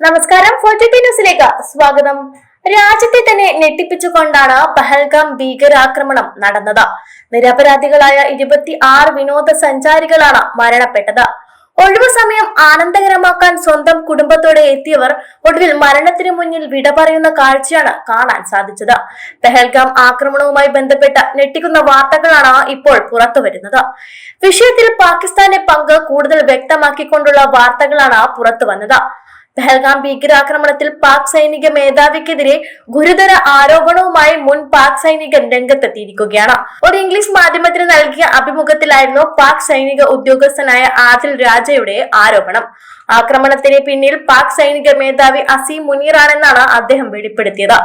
നമസ്കാരം ന്യൂസിലേക്ക് സ്വാഗതം. രാജ്യത്തെ തന്നെ ഞെട്ടിപ്പിച്ചുകൊണ്ടാണ് പഹൽഗാം ഭീകരാക്രമണം നടന്നത്. നിരപരാധികളായ ഇരുപത്തി ആറ് വിനോദസഞ്ചാരികളാണ് മരണപ്പെട്ടത്. ഒഴിവു സമയം ആനന്ദകരമാക്കാൻ സ്വന്തം കുടുംബത്തോടെ എത്തിയവർ ഒടുവിൽ മരണത്തിന് മുന്നിൽ വിട പറയുന്ന കാഴ്ചയാണ് കാണാൻ സാധിച്ചത്. പെഹൽഗാം ആക്രമണവുമായി ബന്ധപ്പെട്ട ഞെട്ടിക്കുന്ന വാർത്തകളാണ് ഇപ്പോൾ പുറത്തു വരുന്നത്. വിഷയത്തിൽ പാകിസ്ഥാന്റെ പങ്ക് കൂടുതൽ വ്യക്തമാക്കിക്കൊണ്ടുള്ള വാർത്തകളാണ് പുറത്തു വന്നത്. പെഹൽഗാം ഭീകരാക്രമണത്തിൽ പാക് സൈനിക മേധാവിക്കെതിരെ ഗുരുതര ആരോപണവുമായി മുൻ പാക് സൈനികൻ രംഗത്തെത്തിയിരിക്കുകയാണ്. ഒരു ഇംഗ്ലീഷ് മാധ്യമത്തിന് നൽകിയ അഭിമുഖത്തിലായിരുന്നു പാക് സൈനിക ഉദ്യോഗസ്ഥനായ ആദിൽ രാജയുടെ ആരോപണം. ആക്രമണത്തിന് പിന്നിൽ പാക് സൈനിക മേധാവി അസീം മുനീറാണെന്നാണ് അദ്ദേഹം വെളിപ്പെടുത്തിയത്.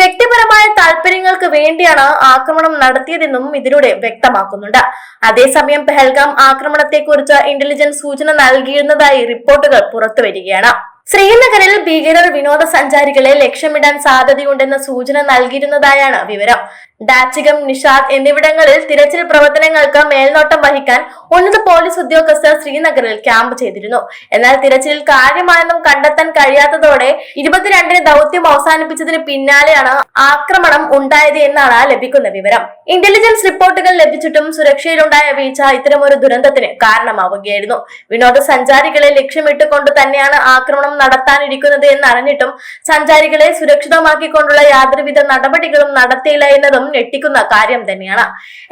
വ്യക്തിപരമായ താല്പര്യങ്ങൾക്ക് വേണ്ടിയാണ് ആക്രമണം നടത്തിയതെന്നും ഇതിലൂടെ വ്യക്തമാക്കുന്നുണ്ട്. അതേസമയം പെഹൽഗാം ആക്രമണത്തെക്കുറിച്ച് ഇന്റലിജൻസ് സൂചന നൽകിയിരുന്നതായി റിപ്പോർട്ടുകൾ പുറത്തുവരികയാണ്. ശ്രീനഗറിൽ ഭീകരർ വിനോദസഞ്ചാരികളെ ലക്ഷ്യമിടാൻ സാധ്യതയുണ്ടെന്ന സൂചന നൽകിയിരുന്നതായാണ് വിവരം. ഡാച്ചികം നിഷാദ് എന്നിവിടങ്ങളിൽ തിരച്ചിൽ പ്രവർത്തനങ്ങൾക്ക് മേൽനോട്ടം വഹിക്കാൻ ഉന്നത പോലീസ് ഉദ്യോഗസ്ഥർ ശ്രീനഗറിൽ ക്യാമ്പ് ചെയ്തിരുന്നു. എന്നാൽ തിരച്ചിലിൽ കാര്യമായൊന്നും കണ്ടെത്താൻ കഴിയാത്തതോടെ ഇരുപത്തിരണ്ടിന് ദൗത്യം അവസാനിപ്പിച്ചതിന് പിന്നാലെയാണ് ആക്രമണം ഉണ്ടായത് എന്നാണ് ലഭിക്കുന്ന വിവരം. ഇന്റലിജൻസ് റിപ്പോർട്ടുകൾ ലഭിച്ചിട്ടും സുരക്ഷയിലുണ്ടായ വീഴ്ച ഇത്തരമൊരു ദുരന്തത്തിന് കാരണമാവുകയായിരുന്നു. വിനോദസഞ്ചാരികളെ ലക്ഷ്യമിട്ടുകൊണ്ട് തന്നെയാണ് ആക്രമണം നടത്താനിരിക്കുന്നത് എന്നറിഞ്ഞിട്ടും സഞ്ചാരികളെ സുരക്ഷിതമാക്കിക്കൊണ്ടുള്ള യാതൊരുവിധ നടപടികളും നടത്തിയില്ല എന്നതും ഞെട്ടിക്കുന്ന കാര്യം തന്നെയാണ്.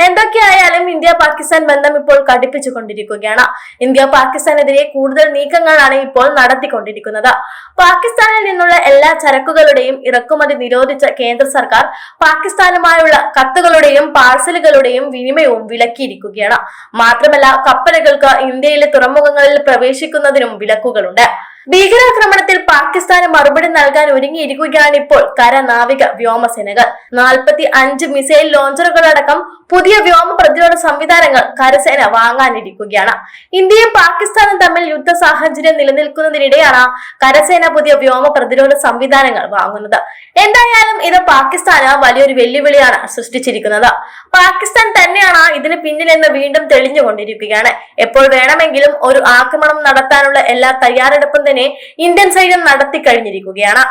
എന്തൊക്കെയായാലും ഇന്ത്യ പാകിസ്ഥാൻ ബന്ധം ഇപ്പോൾ കടുപ്പിച്ചുകൊണ്ടിരിക്കുകയാണ്. ഇന്ത്യ പാകിസ്ഥാനെതിരെ കൂടുതൽ നീക്കങ്ങളാണ് ഇപ്പോൾ നടത്തിക്കൊണ്ടിരിക്കുന്നത്. പാകിസ്ഥാനിൽ നിന്നുള്ള എല്ലാ ചരക്കുകളുടെയും ഇറക്കുമതി നിരോധിച്ച കേന്ദ്ര സർക്കാർ പാകിസ്ഥാനുമായുള്ള കത്തുകളുടെയും പാഴ്സലുകളുടെയും വിനിമയവും വിലക്കിയിരിക്കുകയാണ്. മാത്രമല്ല കപ്പലുകൾക്ക് ഇന്ത്യയിലെ തുറമുഖങ്ങളിൽ പ്രവേശിക്കുന്നതിനും വിലക്കുകളുണ്ട്. ഭീകരാക്രമണത്തിൽ പാകിസ്ഥാന് മറുപടി നൽകാൻ ഒരുങ്ങിയിരിക്കുകയാണ് ഇപ്പോൾ കര നാവിക വ്യോമസേനകൾ. നാൽപ്പത്തി അഞ്ച് മിസൈൽ ലോഞ്ചറുകളടക്കം പുതിയ വ്യോമ പ്രതിരോധ സംവിധാനങ്ങൾ കരസേന വാങ്ങാനിരിക്കുകയാണ്. ഇന്ത്യയും പാകിസ്ഥാനും തമ്മിൽ യുദ്ധ സാഹചര്യം നിലനിൽക്കുന്നതിനിടെയാണ് കരസേന പുതിയ വ്യോമ പ്രതിരോധ സംവിധാനങ്ങൾ വാങ്ങുന്നത്. എന്തായാലും ഇത് പാകിസ്ഥാന് വലിയൊരു വെല്ലുവിളിയാണ് സൃഷ്ടിച്ചിരിക്കുന്നത്. പാകിസ്ഥാൻ തന്നെയാണ് ഇതിന് പിന്നിലെന്ന് വീണ്ടും തെളിഞ്ഞുകൊണ്ടിരിക്കുകയാണ്. എപ്പോൾ വേണമെങ്കിലും ഒരു ആക്രമണം നടത്താനുള്ള എല്ലാ തയ്യാറെടുപ്പും തന്നെ ഇന്ത്യൻ സൈന്യം നടത്തി കഴിഞ്ഞിരിക്കുകയാണ്